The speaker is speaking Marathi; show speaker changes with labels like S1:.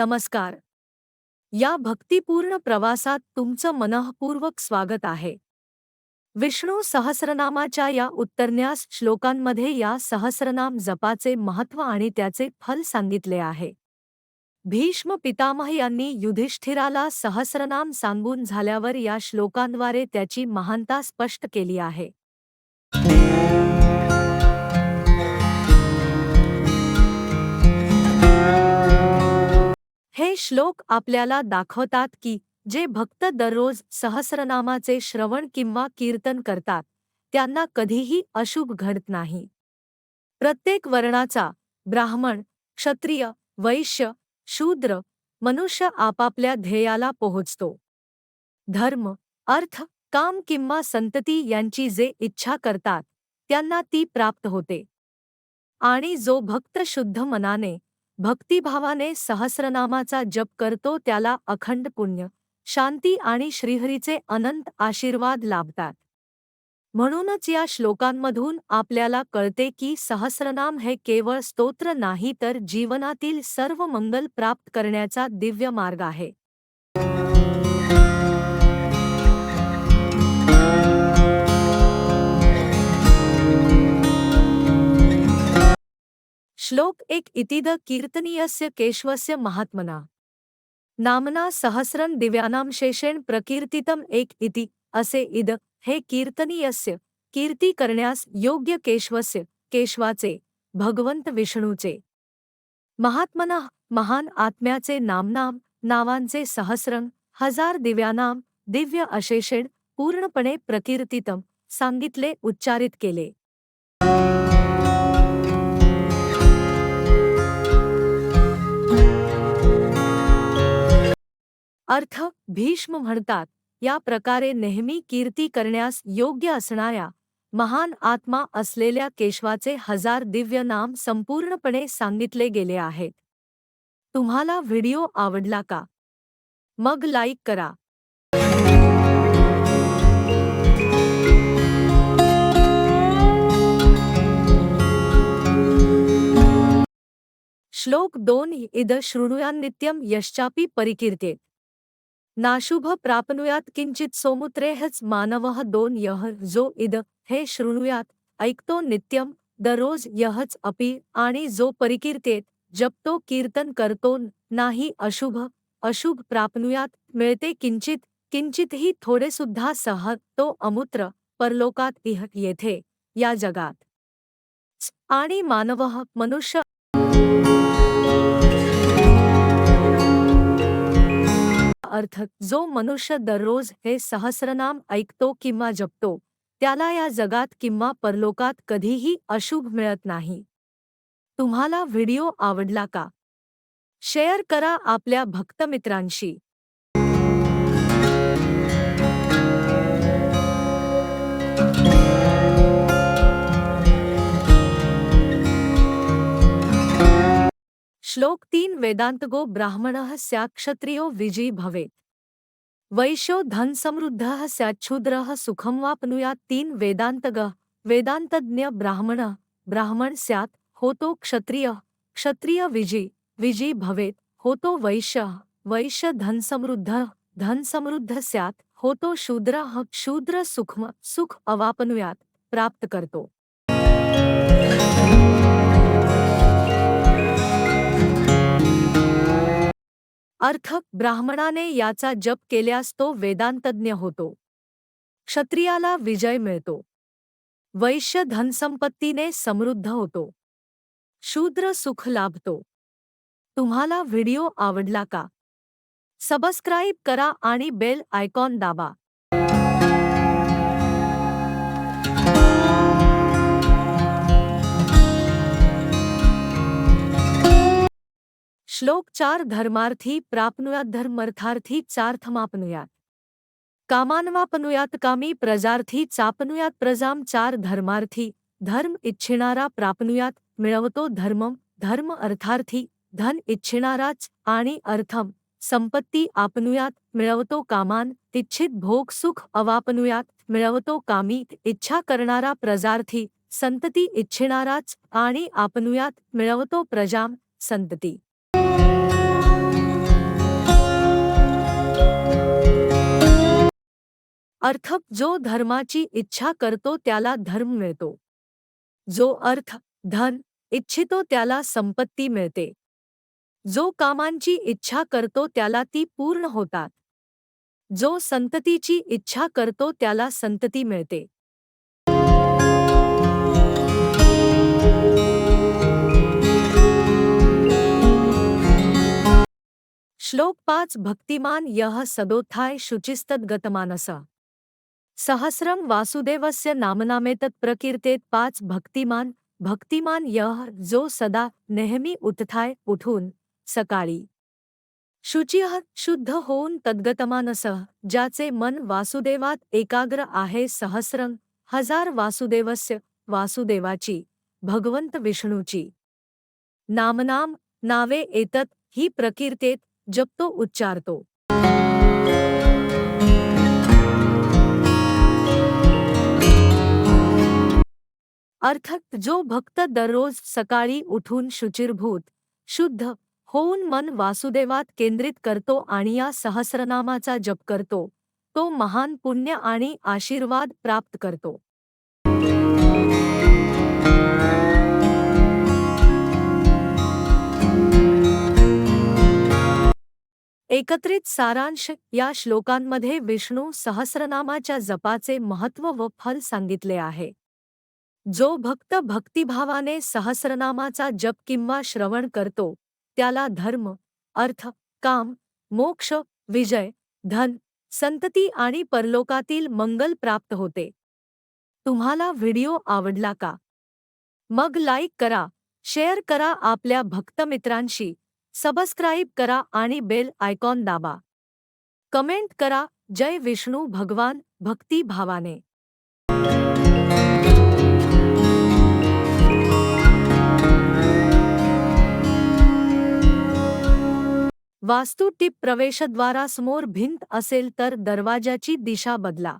S1: नमस्कार. या भक्तिपूर्ण प्रवासात तुमचं मनःपूर्वक स्वागत आहे. विष्णू सहस्रनामाच्या या उत्तरन्यास श्लोकांमध्ये या सहस्रनाम जपाचे महत्त्व आणि त्याचे फल सांगितले आहे. भीष्म पितामह यांनी युधिष्ठिराला सहस्रनाम सांगून झाल्यावर या श्लोकांद्वारे त्याची महानता स्पष्ट केली आहे. हे श्लोक आपल्याला दाखवतात की जे भक्त दररोज सहस्रनामाचे श्रवण किंवा कीर्तन करतात त्यांना कधीही अशुभ घडत नाही. प्रत्येक वर्णाचा ब्राह्मण क्षत्रिय वैश्य शूद्र मनुष्य आपापल्या ध्येयाला पोहोचतो. धर्म अर्थ काम किंवा संतती यांची जे इच्छा करतात त्यांना ती प्राप्त होते. आणि जो भक्त शुद्ध मनाने भक्तिभावाने सहस्रनामाचा जप करतो त्याला अखंड पुण्य शांती आणि श्रीहरीचे अनंत आशीर्वाद लाभतात. म्हणूनच या श्लोकांमधून आपल्याला कळते की सहस्रनाम हे केवळ स्तोत्र नाही तर जीवनातील सर्व मंगल प्राप्त करण्याचा दिव्य मार्ग आहे. श्लोक एक इतिद कीर्तनीयस्य केशवस्य महात्मना। नामना सहस्रन दिव्यानां शेषेण प्रकीर्तितम एक इति असे इद हे कीर्तनीयस्य कीर्ती करण्यास योग्य केशवस्य केशवाचे भगवंत विष्णूचे। महात्मना महान आत्म्याचे नामनाम नावांचे सहस्रंग हजार दिव्यानाम दिव्य अशेषेण पूर्णपणे प्रकीर्तितम सांगितले उच्चारित केले। अर्थ भीष्म म्हणतात. या प्रकारे नेहमी कीर्ती करण्यास योग्य असणाऱ्या महान आत्मा असलेल्या केशवाचे हजार दिव्य नाम संपूर्णपणे सांगितले गेले आहेत. तुम्हाला व्हिडिओ आवडला का? मग लाईक करा. श्लोक दोन इद शृणुयान्नित्यं यश्चापी परिकीर्तेत. नाशुभ प्राप्नुयात किंचित सोमुत्रेहच मानवः दोन यह जो इद हे शृणुयात ऐकतो नित्यम दररोज यहच अपि आणि जो परिकीर्तेत जपतो कीर्तन करतो नाही अशुभ अशुभ प्राप्नुयात मिळते किंचित किंचितही थोडेसुद्धा सह तो अमूत्र परलोकात इह येथे या जगात. आणि मानवः मनुष्य अर्थ जो मनुष्य दररोज हे सहस्रनाम ऐकतो किंवा जपतो त्याला या जगात किंवा परलोकात कधीही अशुभ मिळत नाही. तुम्हाला व्हिडिओ आवडला का? शेअर करा आपल्या भक्तमित्रांशी. श्लोक तीन वेदांतगो ब्राह्मणः स्यात् क्षत्रियो विजयी भवेत्। वैश्यो धनसमृद्धः स्याच्छूद्रः सुखं वाप्नुयात्। तीन वेदांतग, वेदांतज्ञ ब्राह्मण ब्राह्मण स्यात्, होतो क्षत्रिय क्षत्रिय विजी विजी भवेत। होतो वैश्य वैश्य धन समृद्ध धनसमृद्ध धनसमृद्ध स्यात्। होतो शूद्र शूद्र सुखम, सुख अवापनुयात। प्राप्त करतो अर्थ ब्राह्मणाने याचा जप केल्यास तो वेदांतज्ञ होतो. क्षत्रियाला विजय मिळतो. वैश्य धनसंपत्तीने समृद्ध होतो. शूद्र सुख लाभतो. तुम्हाला व्हिडिओ आवडला का? सबस्क्राईब करा आणि बेल आयकॉन दाबा. श्लोक चार धर्मार्थी प्राप्नुयात धर्मर्थार्थी चार्थमापनुयात। कामानवापनुयात कामी प्रजार्थी चापनुयात प्रजाम चार धर्मार्थी। धर्म इच्छिणारा प्राप्नुयात मिळवतो धर्मम धर्म अर्थार्थी धन इच्छिणाराच आणि अर्थम संपत्ती आपनुयात मिळवतो कामान। इच्छित भोग सुख अवापनुयात मिळवतो कामी। इच्छा करणारा प्रजार्थी संतती इच्छिणाराच आणि आपनुयात मिळवतो प्रजाम संतती। अर्थ जो धर्माची इच्छा करतो त्याला धर्म मिळतो. जो अर्थ धन इच्छितो त्याला संपत्ती मिळते. जो कामांची इच्छा करतो त्याला ती पूर्ण होतात. जो संततीची इच्छा करतो त्याला संतती मिळते. श्लोक पाच भक्तिमान यः सदोत्थाय शुचिस्तद्गतमानस. सहस्रंग वासुदेवस्य नामनामेतत् प्रकीर्तेत पाच भक्तिमान भक्तिमान यह जो सदा नेहमी उठथाय उठून सकाळी। शुचिह शुद्ध होऊन तद्गतमानसह ज्याचे मन वासुदेवात एकाग्र आहे सहस्रंग हजार वासुदेवस्य वासुदेवाची भगवंत विष्णूची। नामनाम नावे एतत ही प्रकीर्तेत जपतो उच्चारतो। अर्थात जो भक्त दररोज सकाळी उठून शुचिरभूत शुद्ध होऊन मन वासुदेवात केंद्रित करतो आणि या सहस्रनामाचा जप करतो तो महान पुण्य आणि आशीर्वाद प्राप्त करतो. एकत्रित सारांश या श्लोकांमध्ये विष्णू सहस्रनामाच्या जपाचे महत्त्व व फल सांगितले आहे. जो भक्त भक्तिभावाने सहस्रनामाचा जप किंवा श्रवण करतो त्याला धर्म अर्थ काम मोक्ष विजय धन संतती आणि परलोकातील मंगल प्राप्त होते. तुम्हाला व्हिडिओ आवडला का? मग लाईक करा शेअर करा आपल्या भक्तमित्रांशी सबस्क्राईब करा आणि बेल आयकॉन दाबा. कमेंट करा जय विष्णू भगवान भक्ती भावाने वास्तू टिप प्रवेशद्वारासमोर भिंत असेल तर दरवाजाची दिशा बदला.